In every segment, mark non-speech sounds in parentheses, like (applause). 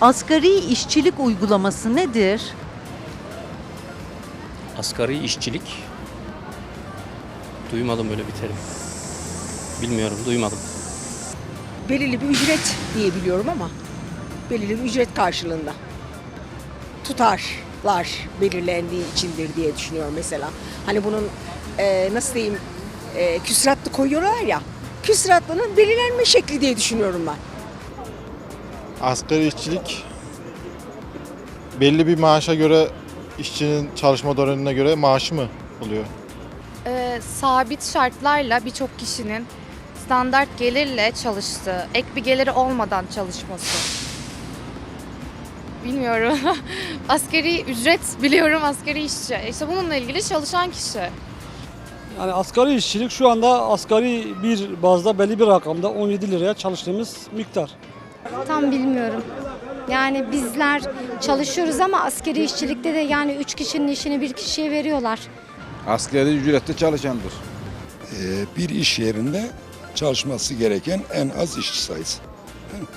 Asgari işçilik uygulaması nedir? Asgari işçilik. Duymadım öyle bir terim. Bilmiyorum, duymadım. belirli bir ücret diye biliyorum ama belirli bir ücret karşılığında tutarlar belirlendiği içindir diye düşünüyorum mesela. Hani bunun e, nasıl diyeyim e, küsuratlı koyuyorlar ya küsuratlının belirlenme şekli diye düşünüyorum ben. Asgari işçilik belli bir maaşa göre işçinin çalışma dönemine göre maaşı mı oluyor? Ee, sabit şartlarla birçok kişinin standart gelirle çalıştığı, ek bir geliri olmadan çalışması. Bilmiyorum. (laughs) asgari ücret biliyorum asgari işçi. İşte bununla ilgili çalışan kişi. Yani asgari işçilik şu anda asgari bir bazda belli bir rakamda 17 liraya çalıştığımız miktar. Tam bilmiyorum. Yani bizler çalışıyoruz ama askeri işçilikte de yani üç kişinin işini bir kişiye veriyorlar. Askeri ücretli çalışandır. Ee, bir iş yerinde çalışması gereken en az işçi sayısı. Değil mi?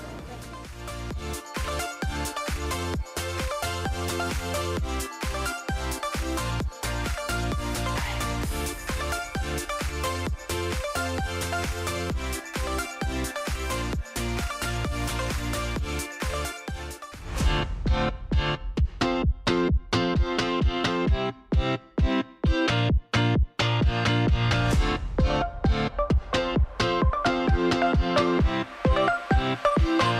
Hey!